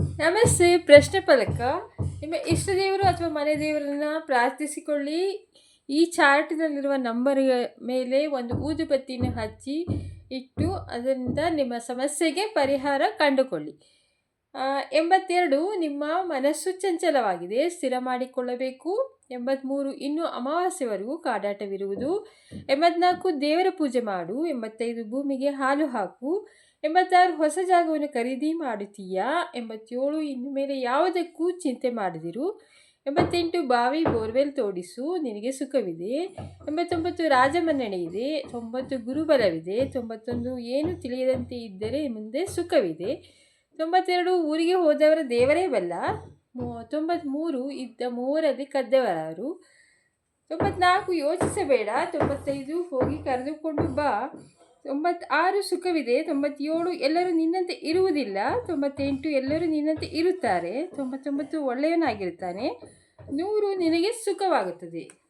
ನಮಸ್ತೆ ಪ್ರಶ್ನೆ ಫಲಕ. ನಿಮ್ಮ ಇಷ್ಟ ದೇವರು ಅಥವಾ ಮನೆ ದೇವರನ್ನ ಪ್ರಾರ್ಥಿಸಿಕೊಳ್ಳಿ. ಈ ಚಾರ್ಟ್ನಲ್ಲಿರುವ ನಂಬರ್ ಮೇಲೆ ಒಂದು ಊದುಬತ್ತಿಯನ್ನು ಹಚ್ಚಿ ಇಟ್ಟು ಅದರಿಂದ ನಿಮ್ಮ ಸಮಸ್ಯೆಗೆ ಪರಿಹಾರ ಕಂಡುಕೊಳ್ಳಿ. ಎಂಬತ್ತೆರಡು, ನಿಮ್ಮ ಮನಸ್ಸು ಚಂಚಲವಾಗಿದೆ, ಸ್ಥಿರ ಮಾಡಿಕೊಳ್ಳಬೇಕು. ಎಂಬತ್ತ್ಮೂರು ಇನ್ನೂ ಅಮಾವಾಸ್ಯವರೆಗೂ ಕಾಡಾಟವಿರುವುದು. ಎಂಬತ್ನಾಲ್ಕು, ದೇವರ ಪೂಜೆ ಮಾಡು. ಎಂಬತ್ತೈದು, ಭೂಮಿಗೆ ಹಾಲು ಹಾಕು. ಎಂಬತ್ತಾರು ಹೊಸ ಜಾಗವನ್ನು ಖರೀದಿ ಮಾಡುತ್ತೀಯಾ? ಎಂಬತ್ತೇಳು ಇನ್ನು ಮೇಲೆ ಯಾವುದಕ್ಕೂ ಚಿಂತೆ ಮಾಡಿದಿರು. ಎಂಬತ್ತೆಂಟು, ಬಾವಿ ಬೋರ್ವೆಲ್ ತೋಡಿಸು, ನಿನಗೆ ಸುಖವಿದೆ. ಎಂಬತ್ತೊಂಬತ್ತು, ರಾಜಮನ್ನಣೆ ಇದೆ. ತೊಂಬತ್ತು, ಗುರುಬಲವಿದೆ. ತೊಂಬತ್ತೊಂದು, ಏನು ತಿಳಿಯದಂತೆ ಇದ್ದರೆ ಮುಂದೆ ಸುಖವಿದೆ. ತೊಂಬತ್ತೆರಡು, ಊರಿಗೆ ಹೋದವರ ದೇವರೇ ಬಲ್ಲ. ತೊಂಬತ್ತ್ಮೂರು ಇದ್ದ ಮೂವರಲ್ಲಿ ಕದ್ದವರಾರು. ತೊಂಬತ್ನಾಲ್ಕು, ಯೋಚಿಸಬೇಡ. ತೊಂಬತ್ತೈದು, ಹೋಗಿ ಕರೆದುಕೊಂಡು ಬಾ. ತೊಂಬತ್ತಾರು ಸುಖವಿದೆ, ತೊಂಬತ್ತೇಳು ಎಲ್ಲರೂ ನಿನ್ನಂತೆ ಇರುವುದಿಲ್ಲ, ತೊಂಬತ್ತೆಂಟು ಎಲ್ಲರೂ ನಿನ್ನಂತೆ ಇರುತ್ತಾರೆ, ತೊಂಬತ್ತೊಂಬತ್ತು ಒಳ್ಳೆಯವನಾಗಿರುತ್ತಾನೆ, ನೂರು ನಿನಗೆ ಸುಖವಾಗುತ್ತದೆ.